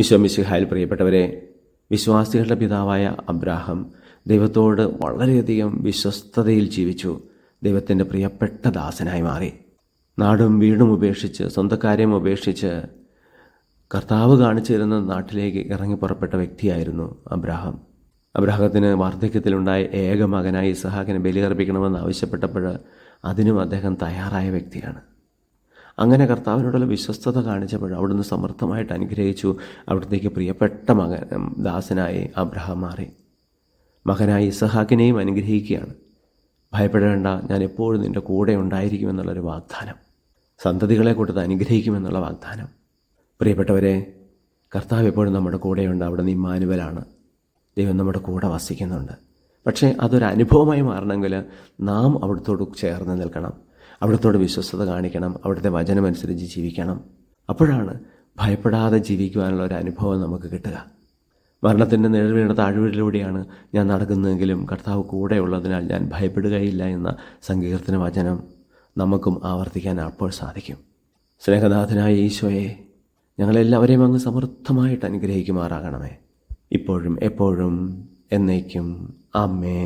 ഈശോമിശിഹായിൽ പ്രിയപ്പെട്ടവരെ വിശ്വാസികളുടെ പിതാവായ അബ്രാഹം ദൈവത്തോട് വളരെയധികം വിശ്വസ്തതയിൽ ജീവിച്ചു. ദൈവത്തിന്റെ പ്രിയപ്പെട്ട ദാസനായി മാറി. നാടും വീടും ഉപേക്ഷിച്ച് സ്വന്തക്കാര്യം ഉപേക്ഷിച്ച് കർത്താവ് കാണിച്ചു തരുന്ന നാട്ടിലേക്ക് ഇറങ്ങി പുറപ്പെട്ട വ്യക്തിയായിരുന്നു അബ്രാഹം. അബ്രാഹത്തിന് വാർദ്ധക്യത്തിലുണ്ടായ ഏക മകനായി ഇസഹാക്കിനെ ബലിയർപ്പിക്കണമെന്ന് ആവശ്യപ്പെട്ടപ്പോൾ അതിനും അദ്ദേഹം തയ്യാറായ വ്യക്തിയാണ്. അങ്ങനെ കർത്താവിനോടുള്ള വിശ്വസ്തത കാണിച്ചപ്പോൾ അവിടുന്ന് സമർത്ഥമായിട്ട് അനുഗ്രഹിച്ചു. അവിടത്തേക്ക് പ്രിയപ്പെട്ട മകൻ ദാസനായി അബ്രഹാം മാറി. മകനായി ഇസഹാക്കിനെയും അനുഗ്രഹിക്കുകയാണ്. ഭയപ്പെടേണ്ട ഞാൻ എപ്പോഴും നിന്റെ കൂടെ ഉണ്ടായിരിക്കുമെന്നുള്ളൊരു വാഗ്ദാനം. സന്തതികളെ കൊടുത്ത് അനുഗ്രഹിക്കുമെന്നുള്ള വാഗ്ദാനം. പ്രിയപ്പെട്ടവരെ കർത്താവ് എപ്പോഴും നമ്മുടെ കൂടെയുണ്ട്. അവിടെ നിന്ന് ഇമ്മാനുവലാണ്. ദൈവം നമ്മുടെ കൂടെ വസിക്കുന്നുണ്ട്. പക്ഷേ അതൊരു അനുഭവമായി മാറണമെങ്കിൽ നാം അവിടത്തോട് ചേർന്ന് നിൽക്കണം. അവിടത്തോട് വിശ്വസ്തത കാണിക്കണം അവിടുത്തെ വചനമനുസരിച്ച് ജീവിക്കണം. അപ്പോഴാണ് ഭയപ്പെടാതെ ജീവിക്കുവാനുള്ള ഒരു അനുഭവം നമുക്ക് കിട്ടുക. മരണത്തിന്റെ നിഴൽ വീണ താഴ്വീടിലൂടെയാണ് ഞാൻ നടക്കുന്നതെങ്കിലും കർത്താവ് കൂടെ ഉള്ളതിനാൽ ഞാൻ ഭയപ്പെടുകയില്ല എന്ന സങ്കീർത്തന വചനം നമുക്കും ആവർത്തിക്കാൻ അപ്പോൾ സാധിക്കും. സ്നേഹനാഥനായ ഈശോയെ ഞങ്ങളെല്ലാവരെയും അങ്ങ് സമൃദ്ധമായിട്ട് അനുഗ്രഹിക്കുമാറാകണമേ. ഇപ്പോഴും എപ്പോഴും എന്നേക്കും. അമ്മേ